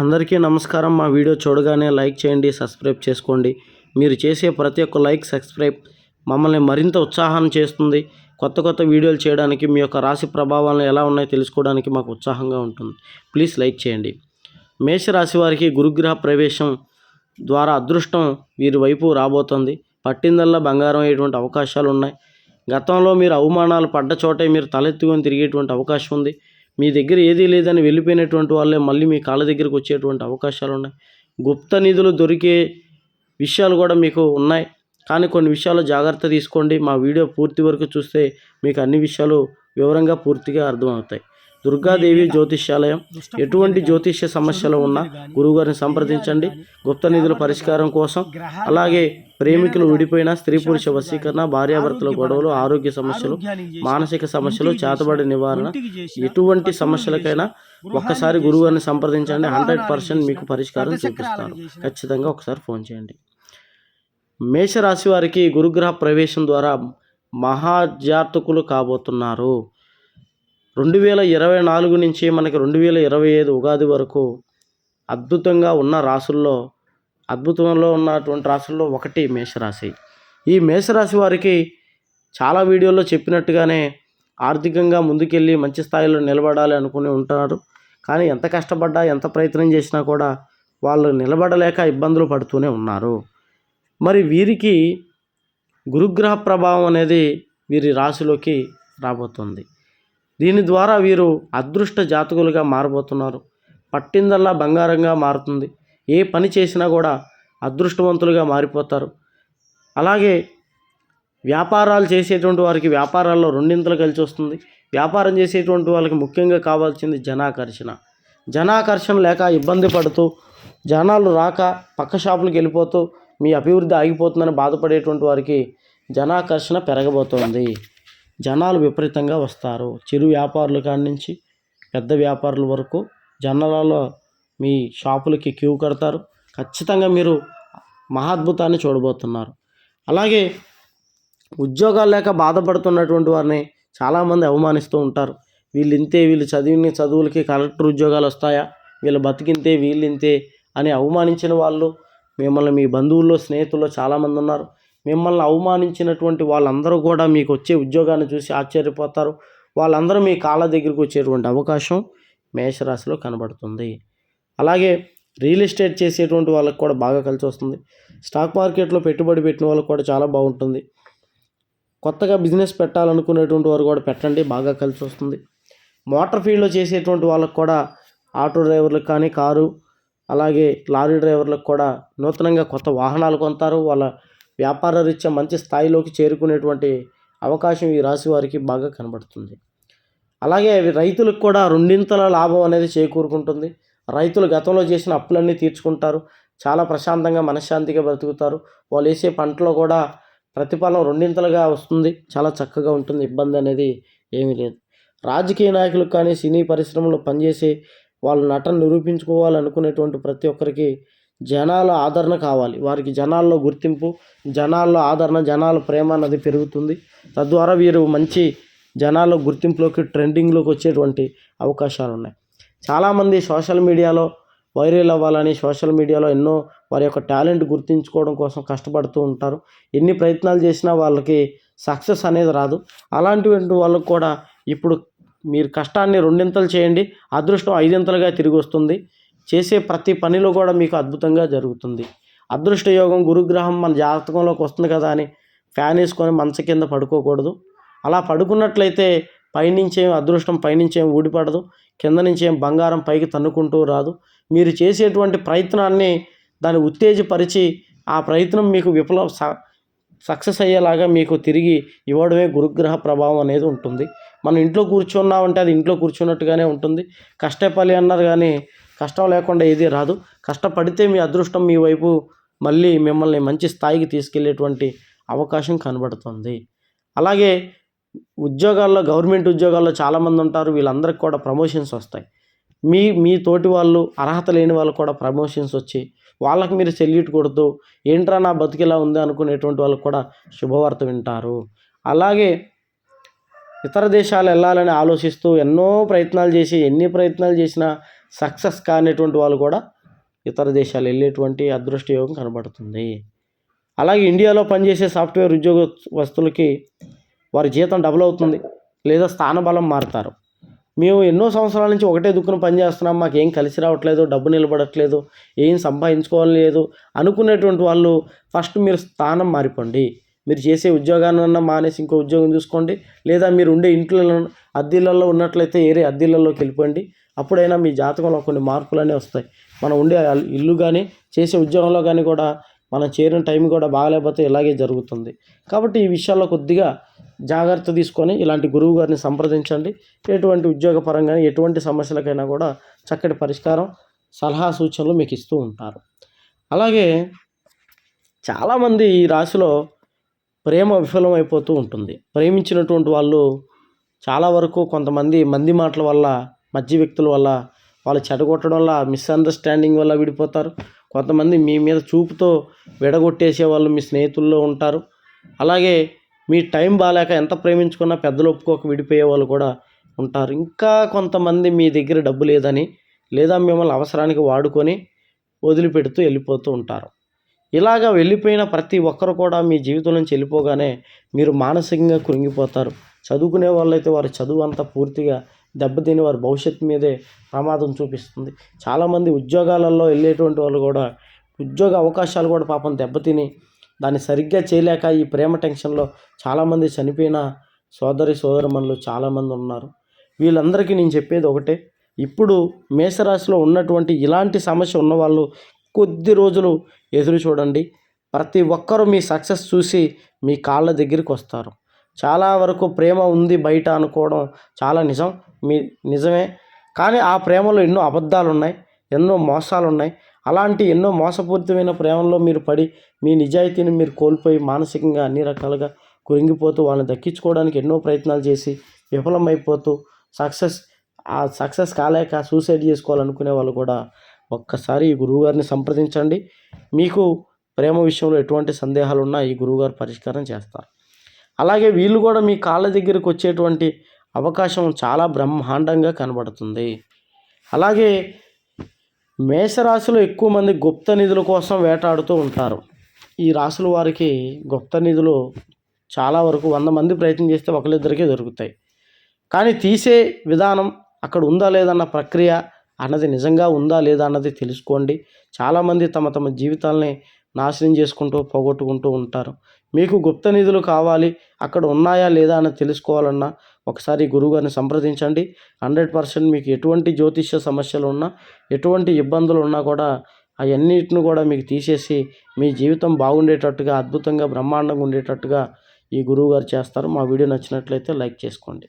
అందరికీ నమస్కారం. మా వీడియో చూడగానే లైక్ చేయండి సబ్స్క్రైబ్ చేసుకోండి. మీరు చేసే ప్రతి ఒక్క లైక్ సబ్స్క్రైబ్ మమ్మల్ని మరింత ఉత్సాహం చేస్తుంది. కొత్త కొత్త వీడియోలు చేయడానికి మీ యొక్క రాశి ప్రభావాలను ఎలా ఉన్నాయో తెలుసుకోవడానికి మాకు ఉత్సాహంగా ఉంటుంది. ప్లీజ్ లైక్ చేయండి. మేషరాశి వారికి గురుగ్రహ ప్రవేశం ద్వారా అదృష్టం వీరి వైపు రాబోతుంది. పట్టిందల్లా బంగారం అయ్యేటువంటి అవకాశాలు ఉన్నాయి. గతంలో మీరు అవమానాలు పడ్డ చోటే మీరు తలెత్తుకొని తిరిగేటువంటి అవకాశం ఉంది. మీ దగ్గర ఏదీ లేదని వెళ్ళిపోయినటువంటి వాళ్ళే మళ్ళీ మీ కాళ్ళ దగ్గరికి వచ్చేటువంటి అవకాశాలు ఉన్నాయి. గుప్త నిధులు దొరికే విషయాలు కూడా మీకు ఉన్నాయి. కానీ కొన్ని విషయాలు జాగ్రత్త తీసుకోండి. మా వీడియో పూర్తి వరకు చూస్తే మీకు అన్ని విషయాలు వివరంగా పూర్తిగా అర్థమవుతాయి. దుర్గాదేవి జ్యోతిష్యాలయం. ఎటువంటి జ్యోతిష్య సమస్యలు ఉన్నా గురువుగారిని సంప్రదించండి. గుప్త నిధుల పరిష్కారం కోసం అలాగే ప్రేమికులు విడిపోయిన స్త్రీ పురుష వశీకరణ భార్యాభర్తల గొడవలు ఆరోగ్య సమస్యలు మానసిక సమస్యలు చేతబడి నివారణ ఎటువంటి సమస్యలకైనా ఒక్కసారి గురువుగారిని సంప్రదించండి. హండ్రెడ్ పర్సెంట్ మీకు పరిష్కారం చూపిస్తారు ఖచ్చితంగా ఒకసారి ఫోన్ చేయండి. మేషరాశి వారికి గురుగ్రహ ప్రవేశం ద్వారా మహాజాతకులు కాబోతున్నారు. రెండు వేల ఇరవై నాలుగు నుంచి మనకి రెండు వేల ఇరవై ఐదు ఉగాది వరకు అద్భుతంగా ఉన్న రాసుల్లో అద్భుతంలో ఉన్నటువంటి రాసుల్లో ఒకటి మేషరాశి. ఈ మేషరాశి వారికి చాలా వీడియోల్లో చెప్పినట్టుగానే ఆర్థికంగా ముందుకెళ్ళి మంచి స్థాయిలో నిలబడాలి అనుకుని ఉంటారు కానీ ఎంత కష్టపడ్డా ఎంత ప్రయత్నం చేసినా కూడా వాళ్ళు నిలబడలేక ఇబ్బందులు పడుతూనే ఉన్నారు. మరి వీరికి గురుగ్రహ ప్రభావం అనేది వీరి రాశిలోకి రాబోతుంది. దీని ద్వారా వీరు అదృష్ట జాతకులుగా మారబోతున్నారు. పట్టిందల్లా బంగారంగా మారుతుంది. ఏ పని చేసినా కూడా అదృష్టవంతులుగా మారిపోతారు. అలాగే వ్యాపారాలు చేసేటువంటి వారికి వ్యాపారాల్లో రెండింతలు కలిసి వస్తుంది. వ్యాపారం చేసేటువంటి వాళ్ళకి ముఖ్యంగా కావాల్సింది జనాకర్షణ. జనాకర్షణ లేక ఇబ్బంది పడుతూ జనాలు రాక పక్క షాపులకు వెళ్ళిపోతూ మీ అభివృద్ధి ఆగిపోతుందని బాధపడేటువంటి వారికి జనాకర్షణ పెరగబోతోంది. జనాలు విపరీతంగా వస్తారు. చిరు వ్యాపారుల కాడ నుంచి పెద్ద వ్యాపారుల వరకు జనాలలో మీ షాపులకి క్యూ కడతారు. ఖచ్చితంగా మీరు మహాద్భుతాన్ని చూడబోతున్నారు. అలాగే ఉద్యోగాలు లేక బాధపడుతున్నటువంటి వారిని చాలామంది అవమానిస్తూ ఉంటారు. వీళ్ళు ఇంతే వీళ్ళు చదివిన చదువులకి కలెక్టర్ ఉద్యోగాలు వస్తాయా? వీళ్ళు బతికింతే వీళ్ళు ఇంతే అని అవమానించిన వాళ్ళు మిమ్మల్ని మీ బంధువుల్లో స్నేహితుల్లో చాలామంది ఉన్నారు. మిమ్మల్ని అవమానించినటువంటి వాళ్ళందరూ కూడా మీకు వచ్చే ఉద్యోగాన్ని చూసి ఆశ్చర్యపోతారు. వాళ్ళందరూ మీ కాళ్ళ దగ్గరికి వచ్చేటువంటి అవకాశం మేషరాశిలో కనబడుతుంది. అలాగే రియల్ ఎస్టేట్ చేసేటువంటి వాళ్ళకి కూడా బాగా కలిసి వస్తుంది. స్టాక్ మార్కెట్లో పెట్టుబడి పెట్టిన వాళ్ళకి కూడా చాలా బాగుంటుంది. కొత్తగా బిజినెస్ పెట్టాలనుకునేటువంటి వారు కూడా పెట్టండి బాగా కలిసి వస్తుంది. మోటార్ ఫీల్డ్లో చేసేటువంటి వాళ్ళకి కూడా ఆటో డ్రైవర్లకు కానీ కారు అలాగే లారీ డ్రైవర్లకు కూడా నూతనంగా కొత్త వాహనాలు కొంటారు వాళ్ళ వ్యాపార రీత్యా మంచి స్థాయిలోకి చేరుకునేటువంటి అవకాశం ఈ రాశి వారికి బాగా కనబడుతుంది. అలాగే రైతులకు కూడా రెండింతల లాభం అనేది చేకూరుకుంటుంది. రైతులు గతంలో చేసిన అప్పులన్నీ తీర్చుకుంటారు. చాలా ప్రశాంతంగా మనశ్శాంతిగా బ్రతుకుతారు. వాళ్ళు వేసే పంటలో కూడా ప్రతిఫలం రెండింతలుగా వస్తుంది. చాలా చక్కగా ఉంటుంది. ఇబ్బంది అనేది ఏమీ లేదు. రాజకీయ నాయకులకు కానీ సినీ పరిశ్రమలో పనిచేసే వాళ్ళు నటన నిరూపించుకోవాలనుకునేటువంటి ప్రతి ఒక్కరికి జనాల ఆదరణ కావాలి. వారికి జనాల్లో గుర్తింపు జనాల్లో ఆదరణ జనాల ప్రేమ అన్నది పెరుగుతుంది. తద్వారా వీరు మంచి జనాల్లో గుర్తింపులోకి ట్రెండింగ్లోకి వచ్చేటువంటి అవకాశాలు ఉన్నాయి చాలామంది సోషల్ మీడియాలో వైరల్ అవ్వాలని సోషల్ మీడియాలో ఎన్నో వారి యొక్క టాలెంట్ గుర్తించుకోవడం కోసం కష్టపడుతూ ఉంటారు. ఎన్ని ప్రయత్నాలు చేసినా వాళ్ళకి సక్సెస్ అనేది రాదు. అలాంటివంటి వాళ్ళకు కూడా ఇప్పుడు మీరు కష్టాన్ని రెండింతలు చేయండి అదృష్టం ఐదింతలుగా తిరిగి వస్తుంది. చేసే ప్రతి పనిలో కూడా మీకు అద్భుతంగా జరుగుతుంది. అదృష్ట యోగం గురుగ్రహం మన జాతకంలోకి వస్తుంది కదా అని ఫ్యాన్ వేసుకొని మంచ కింద పడుకోకూడదు. అలా పడుకున్నట్లయితే పైనుంచేం అదృష్టం పైనుంచేం ఊడిపడదు. కింద నుంచేం బంగారం పైకి తన్నుకుంటూ రాదు. మీరు చేసేటువంటి ప్రయత్నాన్ని దాన్ని ఉత్తేజపరిచి ఆ ప్రయత్నం మీకు విఫలం సక్సెస్ అయ్యేలాగా మీకు తిరిగి ఇవ్వడమే గురుగ్రహ ప్రభావం అనేది ఉంటుంది. మనం ఇంట్లో కూర్చున్నామంటే అది ఇంట్లో కూర్చున్నట్టుగానే ఉంటుంది. కష్టపడి అన్నారు కానీ కష్టం లేకుండా ఏది రాదు. కష్టపడితే మీ అదృష్టం మీ వైపు మళ్ళీ మిమ్మల్ని మంచి స్థాయికి తీసుకెళ్ళేటువంటి అవకాశం కనబడుతుంది. అలాగే ఉద్యోగాల్లో గవర్నమెంట్ ఉద్యోగాల్లో చాలామంది ఉంటారు. వీళ్ళందరికీ కూడా ప్రమోషన్స్ వస్తాయి. మీ మీ తోటి వాళ్ళు అర్హత లేని వాళ్ళు కూడా ప్రమోషన్స్ వచ్చి వాళ్ళకి మీరు సెల్యూట్ కొడుతూ ఏంట్రా నా బతికిలా ఉంది అనుకునేటువంటి వాళ్ళు కూడా శుభవార్త వింటారు. అలాగే ఇతర దేశాలు వెళ్ళాలని ఆలోచిస్తూ ఎన్నో ప్రయత్నాలు చేసి ఎన్ని ప్రయత్నాలు చేసినా సక్సెస్ కానిటువంటి వాళ్ళు కూడా ఇతర దేశాలు వెళ్ళేటువంటి అదృష్ట యోగం కనబడుతుంది. అలాగే ఇండియాలో పనిచేసే సాఫ్ట్వేర్ ఉద్యోగ వస్తులకి వారి జీతం డబుల్ అవుతుంది లేదా స్థానబలం మారుతారు. మేము ఎన్నో సంవత్సరాల నుంచి ఒకటే దుక్కున పనిచేస్తున్నాం మాకు ఏం కలిసి రావట్లేదు డబ్బు నిలబడట్లేదు ఏం సంపాదించుకోవాలి లేదు అనుకునేటువంటి వాళ్ళు ఫస్ట్ మీరు స్థానం మారిపోండి. మీరు చేసే ఉద్యోగాన్ని మానేసి ఇంకో ఉద్యోగం చూసుకోండి లేదా మీరు ఉండే ఇంట్లో అద్దెలలో ఉన్నట్లయితే ఏరే అద్దెలలోకి వెళ్ళిపోండి. అప్పుడైనా మీ జాతకంలో కొన్ని మార్పులు అనేవి వస్తాయి. మనం ఉండే ఇల్లు కానీ చేసే ఉద్యోగంలో కానీ కూడా మనం చేరిన టైం కూడా బాగాలేకపోతే ఇలాగే జరుగుతుంది. కాబట్టి ఈ విషయాల్లో కొద్దిగా జాగ్రత్త తీసుకొని ఇలాంటి గురువు గారిని సంప్రదించండి. ఎటువంటి ఉద్యోగపరంగా ఎటువంటి సమస్యలకైనా కూడా చక్కటి పరిష్కారం సలహా సూచనలు మీకు ఇస్తూ ఉంటారు. అలాగే చాలామంది ఈ రాశిలో ప్రేమ విఫలమైపోతూ ఉంటుంది. ప్రేమించినటువంటి వాళ్ళు చాలా వరకు కొంతమంది మంది మాటల వల్ల మధ్య వ్యక్తుల వల్ల వాళ్ళు చెడగొట్టడం వల్ల మిస్అండర్స్టాండింగ్ వల్ల విడిపోతారు. కొంతమంది మీ మీద చూపుతో విడగొట్టేసే వాళ్ళు మీ స్నేహితుల్లో ఉంటారు. అలాగే మీ టైం బాగాలేక ఎంత ప్రేమించుకున్నా పెద్దలు ఒప్పుకోక విడిపోయే వాళ్ళు కూడా ఉంటారు. ఇంకా కొంతమంది మీ దగ్గర డబ్బు లేదని లేదా మిమ్మల్ని అవసరానికి వాడుకొని వదిలిపెడుతూ వెళ్ళిపోతూ ఉంటారు. ఇలాగా వెళ్ళిపోయిన ప్రతి ఒక్కరు కూడా మీ జీవితం నుంచి వెళ్ళిపోగానే మీరు మానసికంగా కృంగిపోతారు. చదువుకునే వాళ్ళైతే వారి చదువు అంతా పూర్తిగా దెబ్బతిని వారి భవిష్యత్తు మీదే ప్రమాదం చూపిస్తుంది. చాలామంది ఉద్యోగాలలో వెళ్ళేటువంటి వాళ్ళు కూడా ఉద్యోగ అవకాశాలు కూడా పాపం దెబ్బతిని దాన్ని సరిగ్గా చేయలేక ఈ ప్రేమ టెన్షన్లో చాలామంది చనిపోయిన సోదరి సోదరమణులు చాలామంది ఉన్నారు. వీళ్ళందరికీ నేను చెప్పేది ఒకటే. ఇప్పుడు మేషరాశిలో ఉన్నటువంటి ఇలాంటి సమస్య ఉన్నవాళ్ళు కొద్ది రోజులు ఎదురు చూడండి. ప్రతి ఒక్కరూ మీ సక్సెస్ చూసి మీ కాళ్ళ దగ్గరికి వస్తారు. చాలా వరకు ప్రేమ ఉంది బయట అనుకోవడం చాలా నిజం. మీ నిజమే. కానీ ఆ ప్రేమలో ఎన్నో అబద్ధాలు ఉన్నాయి ఎన్నో మోసాలు ఉన్నాయి అలాంటి ఎన్నో మోసపూరితమైన ప్రేమలో మీరు పడి మీ నిజాయితీని మీరు కోల్పోయి మానసికంగా అన్ని రకాలుగా కురింగిపోతూ వాళ్ళని దక్కించుకోవడానికి ఎన్నో ప్రయత్నాలు చేసి విఫలమైపోతూ సక్సెస్ ఆ సక్సెస్ కాలేక సూసైడ్ చేసుకోవాలనుకునే వాళ్ళు కూడా ఒక్కసారి ఈ గురువుగారిని సంప్రదించండి. మీకు ప్రేమ విషయంలో ఎటువంటి సందేహాలు ఉన్నా ఈ గురువుగారు పరిష్కారం చేస్తారు. అలాగే వీళ్ళు కూడా మీ కాళ్ళ దగ్గరికి వచ్చేటువంటి అవకాశం చాలా బ్రహ్మాండంగా కనబడుతుంది. అలాగే మేషరాశిలో ఎక్కువ మంది గుప్త నిధుల కోసం వేటాడుతూ ఉంటారు. ఈ రాశుల వారికి గుప్త నిధులు చాలా వరకు వంద మంది ప్రయత్నం చేస్తే ఒకరిద్దరికే దొరుకుతాయి. కానీ తీసే విధానం అక్కడ ఉందా లేదన్న ప్రక్రియ అన్నది నిజంగా ఉందా లేదా అన్నది తెలుసుకోండి. చాలామంది తమ తమ జీవితాలని నాశనం చేసుకుంటూ పోగొట్టుకుంటూ ఉంటారు. మీకు గుప్త నిధులు కావాలి అక్కడ ఉన్నాయా లేదా అని తెలుసుకోవాలన్నా ఒకసారి గురువుగారిని సంప్రదించండి. హండ్రెడ్ పర్సెంట్ మీకు ఎటువంటి జ్యోతిష్య సమస్యలు ఉన్నా ఎటువంటి ఇబ్బందులు ఉన్నా కూడా అవన్నిటిని కూడా మీకు తీసేసి మీ జీవితం బాగుండేటట్టుగా అద్భుతంగా బ్రహ్మాండంగా ఉండేటట్టుగా ఈ గురువుగారు చేస్తారు. మా వీడియో నచ్చినట్లయితే లైక్ చేసుకోండి.